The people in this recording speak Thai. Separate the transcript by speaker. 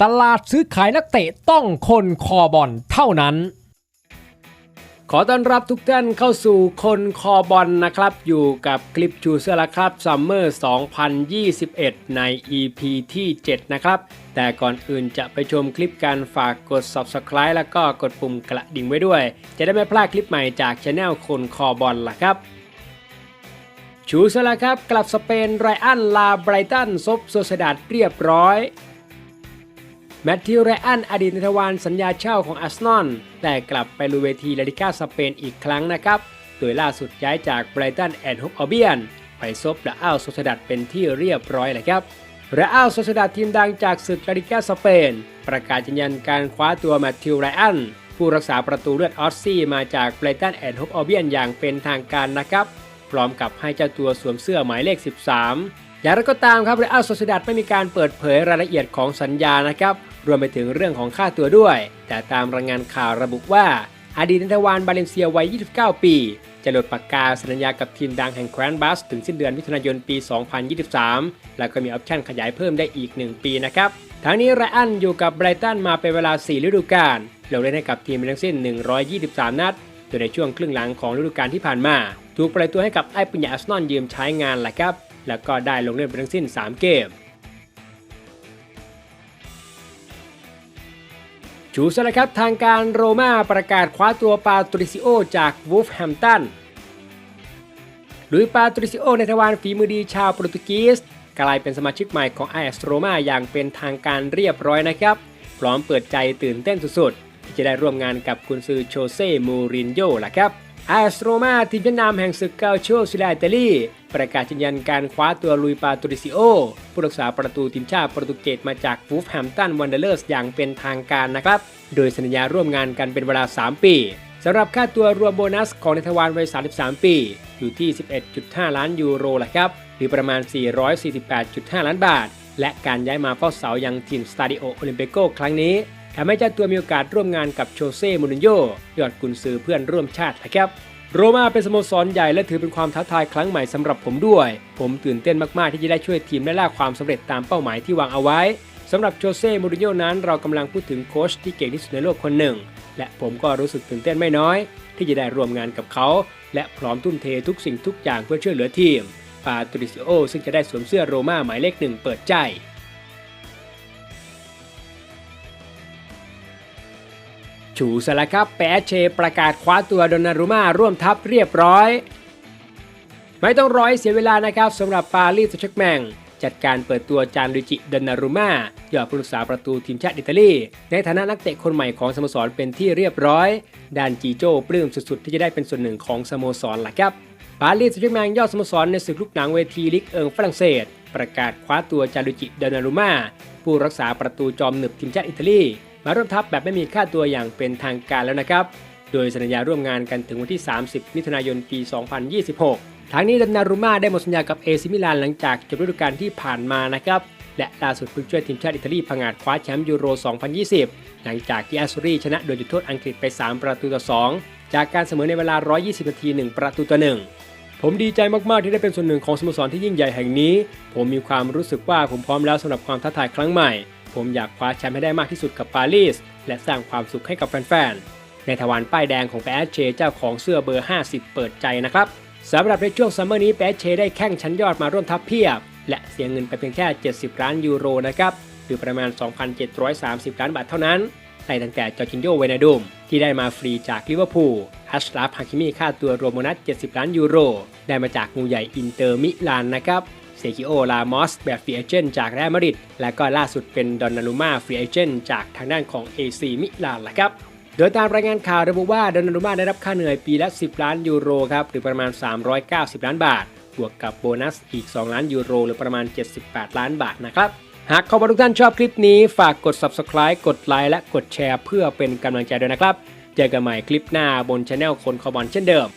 Speaker 1: ตลาดซื้อขายนักเตะต้องคนคอบอลเท่านั้น ขอต้อนรับทุกท่านเข้าสู่คนคอบอลนะครับ อยู่กับคลิปชูเซอร์ละครับซัมเมอร์ 2021 ใน EP ที่ 7 นะครับ แต่ก่อนอื่นจะไปชมคลิปการฝากกด Subscribe แล้วก็กดปุ่มกระดิ่งไว้ด้วย จะได้ไม่พลาดคลิปใหม่จากช anel คนคอบอลล่ะครับชูเซอร์ละครับกลับสเปนไรอันลาไบรตันซบโซเซดาดเรียบร้อย แมตติวไรอันอดีตนักวานสัญญาเช่าของอาร์เซนอลแต่กลับไปลุยเวทีลาลิก้าสเปนอีกครั้งนะครับ โดยล่าสุดย้ายจากไบรตันแอนด์ฮบอัลเบียนไปซบและอ้าวโซเซดัดเป็นที่เรียบร้อยเลยครับและอ้าวโซเซดัดทีมดังจากศึกลาลิก้าสเปน ประกาศยืนยันการคว้าตัวแมตติวไรอันผู้รักษาประตูเลือดออสซี่มาจากไบรตันแอนด์ฮบอัลเบียนอย่างเป็นทางการนะครับ พร้อมกับให้เจ้าตัวสวมเสื้อหมายเลข 13อย่างไรก็ตามครับเรอัลโซเซดัดไม่มีการเปิดเผยรายละเอียดของสัญญานะครับ รวมไปถึงเรื่องของค่าตัวด้วย แต่ตามรายงานข่าวระบุว่าอดีตนักวานบาเลนเซียวัย 29 ปี จะหลดปากกาสัญญากับทีมดังแห่งแคว้นบัส ถึงสิ้นเดือนมิถุนายนปี 2023 แล้วก็มีออปชั่นขยายเพิ่มได้อีก 1 ปีนะครับ ทั้งนี้ไรอันอยู่กับไบรตันมาเป็นเวลา 4 ฤดูกาลลงเล่นให้กับทีมเป็นทั้งสิ้น 123 นัด โดยในช่วงครึ่งหลังของฤดูกาลที่ผ่านมา ถูกปล่อยตัวให้กับไอ้ปุญญาอาร์เซนอลยืมใช้งานแหละครับ แล้วก็ได้ลงเล่นไปทั้งสิ้น 3 เกม ชูสนะครับทางการโรม่าประกาศคว้าตัวปาตริซิโอจากวูฟแฮมตันลุยปาตริซิโอในทวารฝีมือดีชาวโปรตุเกสกลายเป็นสมาชิกใหม่ของไอเอสโรม่าอย่างเป็นทางการเรียบร้อยนะครับ พร้อมเปิดใจตื่นเต้นสุดๆ ที่จะได้ร่วมงานกับกุนซือโชเซ่มูรินโญ่ล่ะครับไอเอสโรม่าทีมชั้นนำแห่งศึกเกาโชซิลาอิตาลี ประกาศยืนยันการคว้าตัวลุยปาตูริซิโอ ผู้รักษาประตูทีมชาติโปรตุเกสมาจากวูฟแฮมตันวันเดอร์เลอร์สอย่างเป็นทางการนะครับ โดยสัญญาร่วมงานกันเป็นเวลา 3 ปีสำหรับค่าตัวรวมโบนัสของในทวารวัย 33 ปี อยู่ที่ 11.5 ล้านยูโรละครับ หรือประมาณ 448.5 ล้านบาท และการย้ายมาเฝ้าเสายังทีมสตาดิโอโอลิมปิโกครั้งนี้ทำให้เจ้าตัวมีโอกาสร่วมงานกับโชเซ่มูรินโญ่ยอดกุนซือเพื่อนร่วมชาตินะครับ โรม่าเป็นสโมสรใหญ่และถือเป็นความท้าทายครั้งใหม่สำหรับผมด้วย ผมตื่นเต้นมาก ๆ ที่จะได้ช่วยทีมได้ล่าความสำเร็จตามเป้าหมายที่วางเอาไว้สำหรับโจเซ่ มูรินโญ่นั้นเรากำลังพูดถึงโค้ชที่เก่งที่สุดในโลกคนหนึ่ง และผมก็รู้สึกตื่นเต้นไม่น้อย ที่จะได้ร่วมงานกับเขา และพร้อมทุ่มเททุกสิ่งทุกอย่างเพื่อช่วยเหลือทีม ปาตริซิโอซึ่งจะได้สวมเสื้อโรม่าหมายเลขหนึ่งเปิดใจ ชูสละครับแปเชประกาศคว้าตัวโดนารุม่าร่วมทัพเรียบร้อย ไม่ต้องร้อยเสียเวลานะครับสำหรับปารีสแชกแมงจัดการเปิดตัวจานลุจิดอนนารุม่ายอดผู้รักษาประตูทีมชาติอิตาลี ในฐานะนักเตะคนใหม่ของสโมสรเป็นที่เรียบร้อยด้านจีโจ้ปลื้มสุดๆ ที่จะได้เป็นส่วนหนึ่งของสโมสรล่ะครับปารีสแชกแมงยอดสโมสรในศึกลูกหนังเวทีลิกเอิงฝรั่งเศส ประกาศคว้าตัวจานลุจิดอนนารุม่าผู้รักษาประตูจอมหนึบทีมชาติอิตาลี มาร่วมทัพแบบไม่มีค่าตัวอย่างเป็นทางการแล้วนะครับ โดยสัญญาร่วมงานกันถึงวันที่ 30 มิถุนายนปี 2026ทั้งนี้ดันนารุม่าได้หมดสัญญากับเอซิมิลานหลังจากจบฤดูกาลที่ผ่านมานะครับ และล่าสุดเพิ่งช่วยทีมชาติอิตาลีผงาดคว้าแชมป์ยูโร 2020 หลังจากที่แอสซูรีชนะโดยจุดโทษอังกฤษไป 3 ประตูต่อ 2 จากการเสมอในเวลา 120 นาที 1 ประตูต่อ 1ผมดีใจมาก ๆ ที่ได้เป็นส่วนหนึ่งของสโมสรที่ยิ่งใหญ่แห่งนี้ ผมมีความรู้สึกว่าผมพร้อมแล้วสำหรับความท้าทายครั้งใหม่ ผมอยากคว้าแชมป์ให้ได้มากที่สุดกับปารีส และสร้างความสุขให้กับแฟนๆ ในทวารป้ายแดงของแปแอชเชเจ้าของเสื้อเบอร์ 50 เปิดใจนะครับสำหรับในช่วงซัมเมอร์นี้แปแอชเชได้แข่งชั้นยอดมาร่วมทัพเพียบ และเสียเงินไปเพียงแค่ 70 ล้านยูโรนะครับหรือประมาณ 2,730 ล้านบาทเท่านั้นไล่ตั้งแต่จอร์จินโยเวนาดุมที่ได้มาฟรีจากลิเวอร์พูลอัชราฟฮาคิมีค่าตัวรวมโบนัส70 ล้านยูโร ได้มาจากงูใหญ่อินเตอร์มิลานนะครับ เซคิโอ ลามอส แบบฟรีเอเจนต์จากแรมาริด และก็ล่าสุดเป็นดอนนารุมาฟรีเอเจนต์จากทางด้านของ AC มิลานละครับ โดยตามรายงานข่าวระบุว่าดอนนารุมาได้รับค่าเหนื่อยปีละ 10 ล้านยูโรครับหรือประมาณ 390 ล้านบาท บวกกับโบนัสอีก 2 ล้านยูโร หรือประมาณ 78 ล้านบาทนะครับหากขอบทุกท่านชอบคลิปนี้ฝากกด subscribe กดไลค์และกดแชร์ เพื่อเป็นกำลังใจด้วยนะครับ เจอกันใหม่คลิปหน้าบนช anel คนคอบอลเช่นเดิม